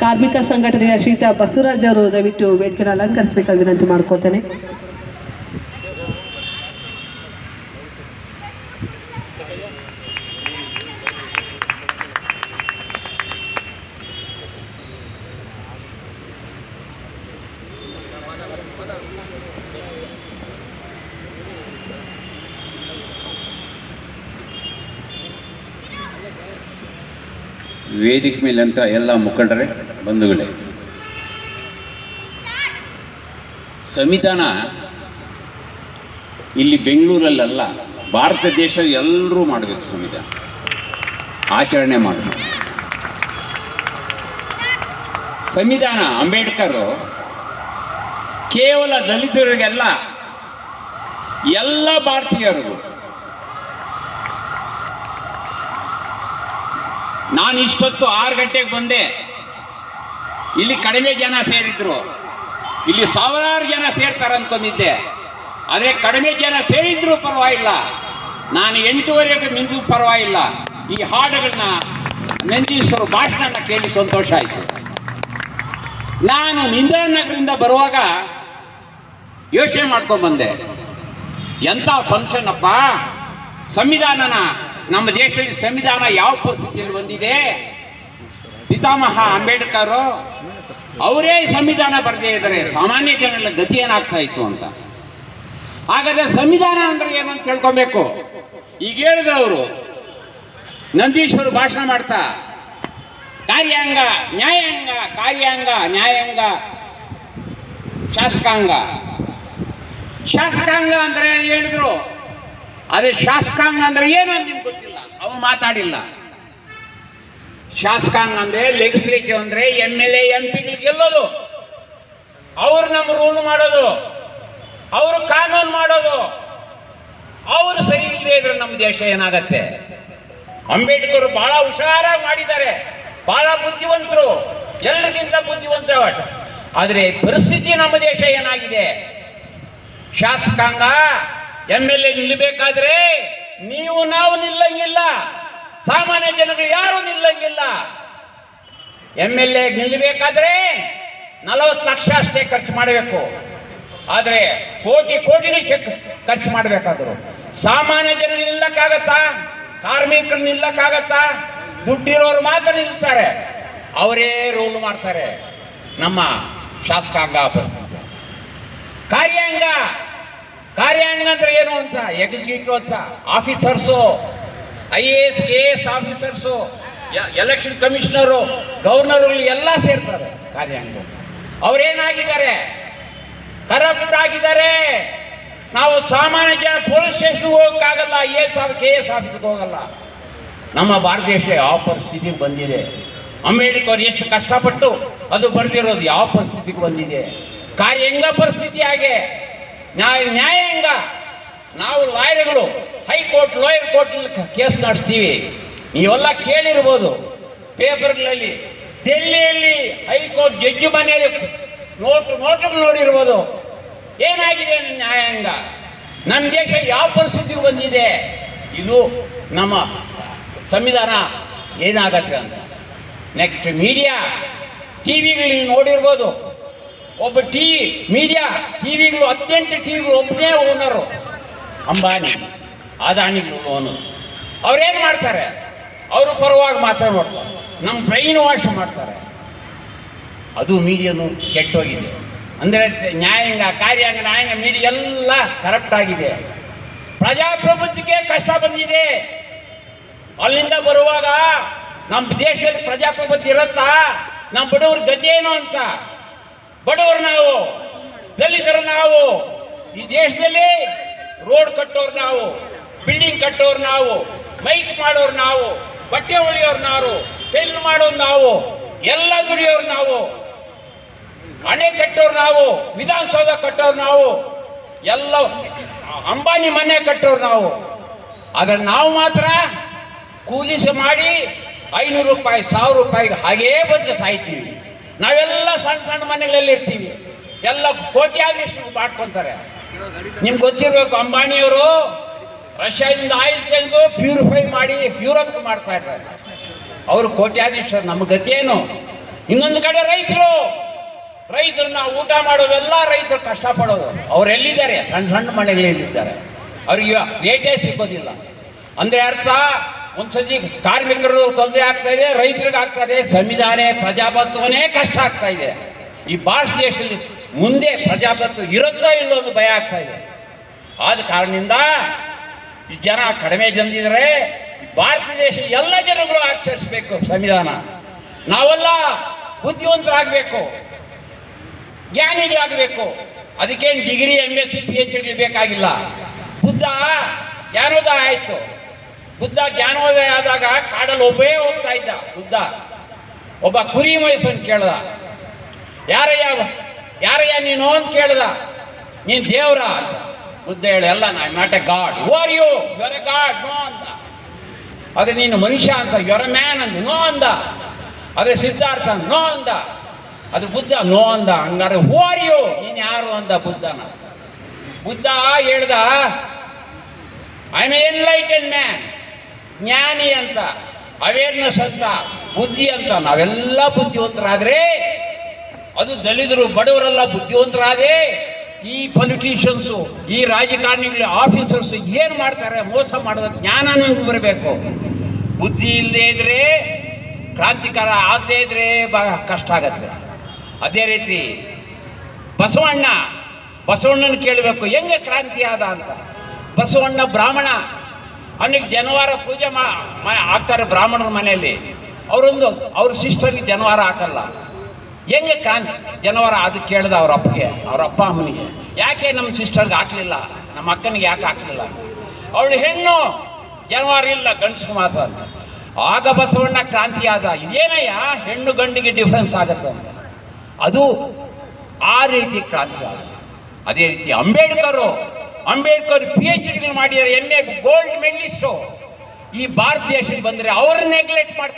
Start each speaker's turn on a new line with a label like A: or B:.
A: ಕಾರ್ಮಿಕ ಸಂಘಟನೆಯ ಶ್ರೀತ ಬಸವರಾಜ್ ಅವರು ದಯವಿಟ್ಟು ವೇದಿಕೆಯನ್ನು ಅಲಂಕರಿಸಬೇಕಾಗಿ ವಿನಂತಿ ಮಾಡ್ಕೊಳ್ತೇನೆ.
B: ವೇದಿಕೆ ಮೇಲಂತ ಎಲ್ಲ ಮುಖಂಡರೇ, ಬಂಧುಗಳೇ. ಸಂವಿಧಾನ ಇಲ್ಲಿ ಬೆಂಗಳೂರಲ್ಲಲ್ಲ, ಭಾರತ ದೇಶ ಎಲ್ಲರೂ ಮಾಡಬೇಕು ಸಂವಿಧಾನ. ಆಚರಣೆ ಮಾಡಬೇಕು. ಸಂವಿಧಾನ, ಅಂಬೇಡ್ಕರ್ ಕೇವಲ ದಲಿತರಿಗೆಲ್ಲ ಎಲ್ಲ ಭಾರತೀಯರಿಗೂ ನಾನು ಇಷ್ಟೊತ್ತು ಆರು ಗಂಟೆಗೆ ಬಂದೆ. ಇಲ್ಲಿ ಕಡಿಮೆ ಜನ ಸೇರಿದ್ರು. ಇಲ್ಲಿ ಸಾವಿರಾರು ಜನ ಸೇರ್ತಾರೆ ಅಂದ್ಕೊಂಡಿದ್ದೆ ಆದರೆ ಕಡಿಮೆ ಜನ ಸೇರಿದ್ರು ಪರವಾಗಿಲ್ಲ. ನಾನು ಎಂಟುವರೆಗೂ ನಿಂತು ಪರವಾಗಿಲ್ಲ. ಈ ಹಾಡುಗಳನ್ನ ನಂದೀಶ್ವರ ಭಾಷಣನ ಕೇಳಿ ಸಂತೋಷ ಆಯಿತು. ನಾನು ನಿಂದಾನಗರಿಂದ ಬರುವಾಗ ಯೋಚನೆ ಮಾಡ್ಕೊಂಡ್ಬಂದೆ ಎಂಥ ಫಂಕ್ಷನ್ ಅಪ್ಪ? ಸಂವಿಧಾನನ ನಮ್ಮ ದೇಶದಲ್ಲಿ ಸಂವಿಧಾನ ಯಾವ ಪರಿಸ್ಥಿತಿಯಲ್ಲಿ ಬಂದಿದೆ? ಪಿತಾಮಹ ಅಂಬೇಡ್ಕರ್ ಅವರೇ ಸಂವಿಧಾನ ಬರದೇ ಇದ್ದಾರೆ ಸಾಮಾನ್ಯ ಜನರಲ್ಲಿ ಗತಿ ಏನಾಗ್ತಾ ಇತ್ತು ಅಂತ. ಹಾಗಾದ್ರೆ ಸಂವಿಧಾನ ಅಂದ್ರೆ ಏನು ಅಂತ ತಿಳ್ಕೊಬೇಕು? ಈಗ ಹೇಳಿದ್ರು ಅವರು, ನಂದೀಶ್ವರು ಭಾಷಣ ಮಾಡ್ತಾ, ಕಾರ್ಯಾಂಗ, ನ್ಯಾಯಾಂಗ ಕಾರ್ಯಾಂಗ, ನ್ಯಾಯಾಂಗ, ಶಾಸಕಾಂಗ. ಶಾಸಕಾಂಗ ಅಂದ್ರೆ ಹೇಳಿದ್ರು? ಅದೇ ಶಾಸಕಾಂಗ ಅಂದ್ರೆ ಏನು ಅಂತ ನಿಮ್ಗೆ ಗೊತ್ತಿಲ್ಲ. ಅವನು ಮಾತಾಡಿಲ್ಲ. ಶಾಸಕಾಂಗ ಅಂದ್ರೆ ಲೆಗಿಸ್ಲೇಟಿವ್ ಅಂದ್ರೆ ಎಂ ಎಲ್ ಎ, ಎಂ ಪಿಗಳು ಗೆಲ್ಲೋದು. ಅವ್ರು ನಮ್ಮ ರೂಲ್ ಮಾಡೋದು. ಅವರು ಕಾನೂನು ಮಾಡೋದು. ಅವರು ಸರಿ ಇಲ್ಲದೆ ಇದ್ರೆ ನಮ್ಮ ದೇಶ ಏನಾಗತ್ತೆ? ಅಂಬೇಡ್ಕರ್ ಬಹಳ ಹುಷಾರಾಗಿ ಮಾಡಿದ್ದಾರೆ. ಬಹಳ ಬುದ್ಧಿವಂತರು. ಎಲ್ಲರಿಗಿಂತ ಬುದ್ಧಿವಂತ ಆದರೆ ಪರಿಸ್ಥಿತಿ ನಮ್ಮ ದೇಶ ಏನಾಗಿದೆ? ಶಾಸಕಾಂಗ ಎಂ ಎಲ್ ಎ ನಿಲ್ಲಬೇಕಾದ್ರೆ ನೀವು ನಾವು ನಿಲ್ಲಂಗಿಲ್ಲ. ಸಾಮಾನ್ಯ ಜನಗಳು ಯಾರು ನಿಲ್ಲಂಗಿಲ್ಲ. ಎಂ ಎಲ್ ಎ ನಿಲ್ಲಬೇಕಾದ್ರೆ ನಲವತ್ತು ಲಕ್ಷ ಅಷ್ಟೇ ಖರ್ಚು ಮಾಡಬೇಕು. ಆದರೆ ಕೋಟಿ ಕೋಟಿಗಳು ಚೆಕ್ ಖರ್ಚು ಮಾಡಬೇಕಾದ್ರು. ಸಾಮಾನ್ಯ ಜನ ನಿಲ್ಲಕ್ಕಾಗತ್ತಾ? ಕಾರ್ಮಿಕರು ನಿಲ್ಲಕ್ಕಾಗತ್ತಾ? ದುಡ್ಡಿರೋರು ಮಾತ್ರ ನಿಲ್ತಾರೆ. ಅವರೇ ರೂಲ್ ಮಾಡ್ತಾರೆ. ನಮ್ಮ ಶಾಸಕಾಂಗ ಪರಿಸ್ಥಿತಿ. ಕಾರ್ಯಾಂಗ. ಕಾರ್ಯಾಂಗ ಅಂದ್ರೆ ಏನು ಅಂತ? ಎಕ್ಸಿಕ್ಯೂಟಿವ್ ಅಂತ. Officers I A S K S officers election commissioner ಗವರ್ನರ್ಗಳು ಎಲ್ಲ ಸೇರ್ತಾರೆ ಕಾರ್ಯಾಂಗ. ಅವರೇನಾಗಿದ್ದಾರೆ? ಕರಪ್ಟ್ ಆಗಿದ್ದಾರೆ. ನಾವು ಸಾಮಾನ್ಯ ಜನ ಪೊಲೀಸ್ ಸ್ಟೇಷನ್ಗೆ ಹೋಗೋಕ್ಕಾಗಲ್ಲ I A S K S ಆಫೀಸ್ಗೆ ಹೋಗಲ್ಲ. ನಮ್ಮ ಭಾರತ ದೇಶ ಯಾವ ಪರಿಸ್ಥಿತಿಗೆ ಬಂದಿದೆ? ಅಂಬೇಡ್ಕರ್ ಎಷ್ಟು ಕಷ್ಟಪಟ್ಟು ಅದು ಬರೆದಿರೋದು ಯಾವ ಪರಿಸ್ಥಿತಿಗೆ ಬಂದಿದೆ? ಕಾರ್ಯಾಂಗ ಪರಿಸ್ಥಿತಿ ಹಾಗೆ? ನ್ಯಾಯಾಂಗ. ನಾವು ಲಾಯರ್ಗಳು, high court lower court case ನಡೆಸ್ತೀವಿ. ನೀವೆಲ್ಲ ಕೇಳಿರ್ಬೋದು. ಪೇಪರ್ಗಳಲ್ಲಿ ಡೆಲ್ಲಿಯಲ್ಲಿ ಹೈಕೋರ್ಟ್ ಜಡ್ಜಿ ಮನೆಯಲ್ಲಿ ನೋಟು, ನೋಟುಗಳು ನೋಡಿರ್ಬೋದು. ಏನಾಗಿದೆ ನ್ಯಾಯಾಂಗ? ನಮ್ಮ ದೇಶ ಯಾವ ಪರಿಸ್ಥಿತಿಗೆ ಬಂದಿದೆ? ಇದು ನಮ್ಮ ಸಂವಿಧಾನ ಏನಾಗತ್ತೆ ಅಂತ. ನೆಕ್ಸ್ಟ್ ಮೀಡಿಯಾ ಟಿ ವಿಗಳು ನೋಡಿರ್ಬೋದು. ಒಬ್ಬ ಟಿ, ಮೀಡಿಯಾ, ಟಿವಿಗಳು, ಹದಿನೆಂಟು ಟಿ ವಿಗಳು ಒಬ್ಬನೇ ಓನರು ಅಂಬಾನಿ ಅದಾನಿಗಳು ಓನರು ಅವ್ರೇನು ಮಾಡ್ತಾರೆ? ಅವರು ಪರವಾಗಿ ಮಾತಾಡ್ತಾರೆ ನಮ್ಮ ಬ್ರೈನ್ ವಾಶ್ ಮಾಡ್ತಾರೆ. ಅದು ಮೀಡಿಯಾನು ಕೆಟ್ಟೋಗಿದೆ. ಅಂದರೆ ನ್ಯಾಯಾಂಗ ಕಾರ್ಯಾಂಗ ನ್ಯಾಯಾಂಗ ಮೀಡಿಯಾ ಎಲ್ಲ ಕರಪ್ಟ್ ಆಗಿದೆ. ಪ್ರಜಾಪ್ರಭುತ್ವಕ್ಕೆ ಕಷ್ಟ ಬಂದಿದೆ. ಅಲ್ಲಿಂದ ಬರುವಾಗ ನಮ್ಮ ದೇಶದಲ್ಲಿ ಪ್ರಜಾಪ್ರಭುತ್ವ ಇರುತ್ತಾ? ನಮ್ಮ ಬಡವ್ರ ಗತಿ ಏನು ಅಂತ? ಬಡವರು ನಾವು, ದಲಿತರು ನಾವು, ಈ ದೇಶದಲ್ಲಿ ರೋಡ್ ಕಟ್ಟೋರು ನಾವು, ಬಿಲ್ಡಿಂಗ್ ಕಟ್ಟೋರು ನಾವು ಬೈಕ್ ಮಾಡೋರು ನಾವು, ಬಟ್ಟೆ ಉಳಿಯೋರು ನಾವು, ಪೆನ್ ಮಾಡೋರು ನಾವು, ಎಲ್ಲ ದುಡಿಯೋರು ನಾವು, ಮನೆ ಕಟ್ಟೋರು ನಾವು, ವಿಧಾನಸೌಧ ಕಟ್ಟೋರು ನಾವು, ಎಲ್ಲ ಅಂಬಾನಿ ಮನೆ ಕಟ್ಟೋರು ನಾವು. ಆದರೆ ನಾವು ಮಾತ್ರ ಕೂಲಿಸ ಮಾಡಿ ಐನೂರು ರೂಪಾಯಿ, ಸಾವಿರ ರೂಪಾಯಿಗೆ ಹಾಗೇ ಬದುಕು ಸಾಯ್ತೀವಿ. ನಾವೆಲ್ಲ ಸಣ್ಣ ಸಣ್ಣ ಮನೆಗಳಲ್ಲಿ ಇರ್ತೀವಿ. ಎಲ್ಲ ಕೋಟಿ ಆಗಲಿ ಮಾಡ್ಕೊತಾರೆ ನಿಮ್ಗೆ ಗೊತ್ತಿರಬೇಕು, ಅಂಬಾನಿಯವರು ರಷ್ಯಾದಿಂದ ಆಯಿಲ್ ತೆಗೆದು ಪ್ಯೂರಿಫೈ ಮಾಡಿ ಯೂರೋಪ್ ಮಾಡ್ತಾ ಇದ್ದಾರೆ. ಅವರು ಕೋಟ್ಯಾಧೀಶರು ನಮ್ಮ ಗತಿಯೇನು? ಇನ್ನೊಂದು ಕಡೆ ರೈತರು ರೈತರು ನಾವು ಊಟ ಮಾಡೋದೆಲ್ಲ ರೈತರು ಕಷ್ಟಪಡೋದು. ಅವ್ರು ಎಲ್ಲಿದ್ದಾರೆ? ಸಣ್ಣ ಸಣ್ಣ ಮನೆಗಳಲ್ಲಿದ್ದಾರೆ. ಅವ್ರಿಗೆ ರೇಟೇ ಸಿಗೋದಿಲ್ಲ. ಅಂದ್ರೆ ಅರ್ಥ? ಒಂದ್ಸತಿ ಕಾರ್ಮಿಕರು ತೊಂದರೆ ಆಗ್ತಾ ಇದೆ, ರೈತರಿಗೆ ಆಗ್ತಾ ಇದೆ, ಸಂವಿಧಾನ ಪ್ರಜಾಪ್ರಭುತ್ವನೇ ಕಷ್ಟ ಆಗ್ತಾ ಇದೆ. ಈ ಭಾರತ ದೇಶದಲ್ಲಿ ಮುಂದೆ ಪ್ರಜಾಪ್ರಭುತ್ವ ಇರುತ್ತೋ ಇಲ್ಲೋ ಒಂದು ಭಯ ಆಗ್ತಾ ಇದೆ. ಆದ ಕಾರಣದಿಂದ ಈ ಜನ ಕಡಿಮೆ ಜನದಿದ್ರೆ ಭಾರತ ದೇಶ ಎಲ್ಲ ಜನಗಳು ಆಚರಿಸಬೇಕು ಸಂವಿಧಾನ. ನಾವೆಲ್ಲ ಬುದ್ಧಿವಂತರಾಗಬೇಕು, ಜ್ಞಾನಿಗಳಾಗಬೇಕು. ಅದಕ್ಕೇನು degree M S C P H D ಬೇಕಾಗಿಲ್ಲ. ಬುದ್ಧ ಜ್ಞಾನೋದಯ ಆಯಿತು? ಬುದ್ಧ ಜ್ಞಾನೋದಯ ಆದಾಗ ಕಾಡಲ್ಲಿ ಒಬ್ಬೇ ಹೋಗ್ತಾ ಇದ್ದ. ಬುದ್ಧ. ಒಬ್ಬ ಕುರಿ ಮೈಸನ್ ಕೇಳ್ದ. ಯಾರಯ್ಯ ಯಾರಯ್ಯ ನೀನು ಅಂತ ಕೇಳ್ದ. ನೀನ್ ದೇವ್ರ ಬುದ್ಧ ಹೇಳಿ ಎಲ್ಲ ನಾ not a god. Or you you're a god. No ಅಂತ. ಅದೇ ನೀನು ಮನುಷ್ಯ ಅಂತ. ಯುವರ್ ಎ ಮ್ಯಾನ್ ಅಂತ ನೋ ಅಂದ. ಅದೇ ಸಿದ್ಧಾರ್ಥ ನೋ ಅಂದ. ಅದು ಬುದ್ಧ ನೋ ಅಂದ. ಹಂಗಾರೆ ಹೂ ಆರ್ ಯು ನೀನು ಯಾರು? ಅಂದ ಬುದ್ಧನ. ಬುದ್ಧ ಹೇಳ್ದ I enlighten man ಜ್ಞಾನಿ ಅಂತ ಅವೇರ್ನೆಸ್ ಅಂತ, ಬುದ್ಧಿ ಅಂತ, ನಾವೆಲ್ಲ ಬುದ್ಧಿವಂತರಾದರೆ, ಅದು ದಲಿತರು, ಬಡವರೆಲ್ಲ ಬುದ್ಧಿವಂತರಾದೆ ಈ ಪೊಲಿಟೀಷಿಯನ್ಸು ಈ ರಾಜಕಾರಣಿಗಳು ಆಫೀಸರ್ಸ್ ಏನು ಮಾಡ್ತಾರೆ, ಮೋಸ ಮಾಡೋದು ಜ್ಞಾನ ಬರಬೇಕು. ಬುದ್ಧಿ ಇಲ್ಲದೆ ಇದ್ರೆ, ಕ್ರಾಂತಿಕಾರ ಆಗದೇ ಇದ್ರೆ ಬಹಳ ಕಷ್ಟ ಆಗತ್ತೆ. ಅದೇ ರೀತಿ, ಬಸವಣ್ಣ, ಬಸವಣ್ಣನ ಕೇಳಬೇಕು, ಹೆಂಗೆ ಕ್ರಾಂತಿ ಆದ ಅಂತ. ಬಸವಣ್ಣ ಬ್ರಾಹ್ಮಣ ಅವನಿಗೆ ಜನವಾರ ಪೂಜೆ ಮಾ ಹಾಕ್ತಾರೆ ಬ್ರಾಹ್ಮಣರ ಮನೆಯಲ್ಲಿ. ಅವರೊಂದು, ಅವ್ರ ಸಿಸ್ಟರ್ಗೆ ಜನವಾರ ಹಾಕಲ್ಲ. ಹೆಂಗೆ ಕಾನ್, ಜನವಾರ ಅದು ಕೇಳ್ದ ಅವ್ರ ಅಪ್ಪಗೆ, ಅವ್ರ ಅಪ್ಪ ಅಮ್ಮನಿಗೆ. ಯಾಕೆ ನಮ್ಮ ಸಿಸ್ಟರ್ಗೆ ಹಾಕಲಿಲ್ಲ? ನಮ್ಮ ಅಕ್ಕನಿಗೆ ಯಾಕೆ ಹಾಕಲಿಲ್ಲ? ಅವಳು ಹೆಣ್ಣು, ಜನವಾರ ಇಲ್ಲ ಗಂಡಸು ಮಾತ್ರ ಅಂತ. ಆಗ ಬಸವಣ್ಣ ಕ್ರಾಂತಿ ಆದ ಇದೇನಯ್ಯ? ಹೆಣ್ಣು ಗಂಡಿಗೆ ಡಿಫ್ರೆನ್ಸ್ ಆಗತ್ತೆ ಅಂತ. ಅದು ಆ ರೀತಿ ಕ್ರಾಂತಿ ಆದ ಅದೇ ರೀತಿ Ambedkar Ambedkar P H D ಮಾಡಿದ್ದಾರೆ ಎಂ ಎ ಗೋಲ್ಡ್ ಮೆಡಲಿಸ್ಟು ಈ ಭಾರತ ದೇಶಕ್ಕೆ ಬಂದರೆ ಅವ್ರನ್ನ ನೆಗ್ಲೆಕ್ಟ್ ಮಾಡ್ತಾರೆ.